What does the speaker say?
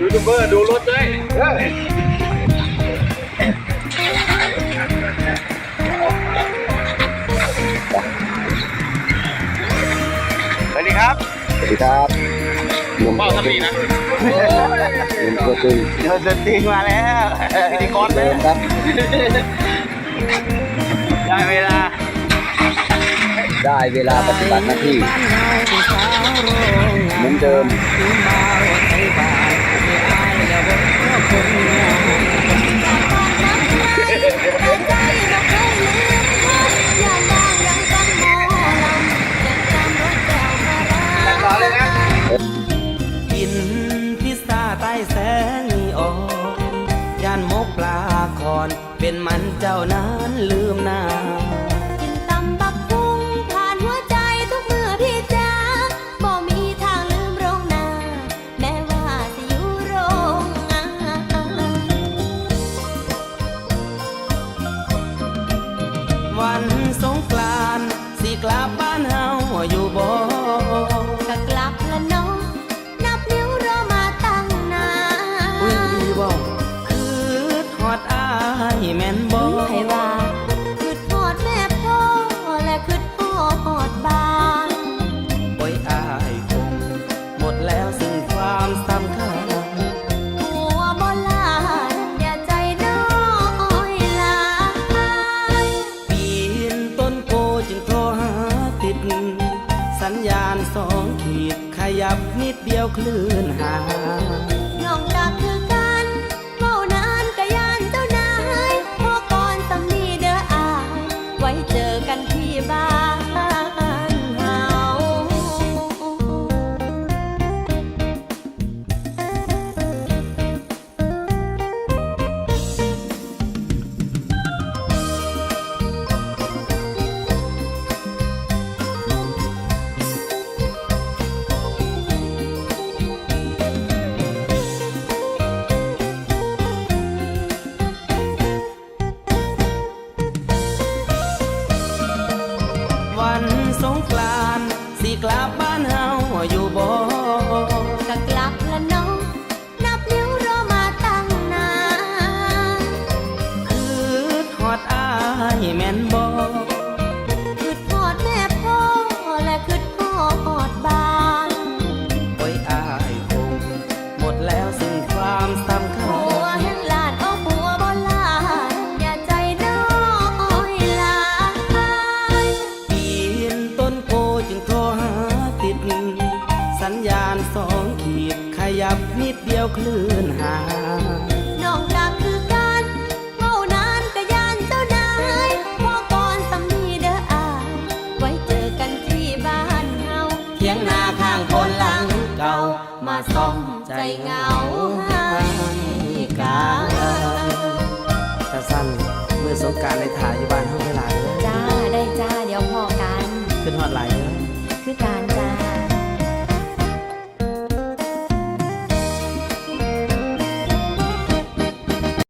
ยูทูบเบอร์ดูรถด้วยเฮ้ยสวัสดีครับสวัสดีครับหนุ่มเป้าทำดีนะหนุ่มตัวจริงเดินสติงมาแล้วพิธีกรเลเดิยมครับได้เวลา ได้เวลาปฏิบัติหน้าที่เหมือนเดิม ก้วมาราต่อเลยนะกินพิซซ่าใต้แสงนีออนย่านมกปลาคอน เป็นมันเจ้านั้นลืมหน้า วันสงกรานต์สิกลับบ้านเฮาอยู่บ่ก็กลับละเน้องนับนิ้วรอมาตั้งนานอุ้ยดีบ่คือทอดอายแม่นบ่ให้ว่าคือทอดแม่พ่อและคือทอดบ้านโอ้ยอาย สัญญาณสองขีด ขยับนิดเดียวคลื่นหายน้องดักคือ แม่นบ่คือทอดแม่พ่อและคือทอดบ้านโอ้ยอายคงหมดแล้วสิ่งความสำคัหัญวแห่งลาดโอ้หัวโบราณอย่าใจน้อยลายปีนต้นโพจึงโทรหาติด สัญญาณสองขีดขยับนิดเดียวคลื่นหา มาซ่อมใจเหงาให้กันตาสั้นมือสงกรารในถ่ายอยู่บ้านเฮาเวลาเด้อจ้าได้จ้าเดี๋ยวพอกัน ขึ้นฮอดหลายเด้อ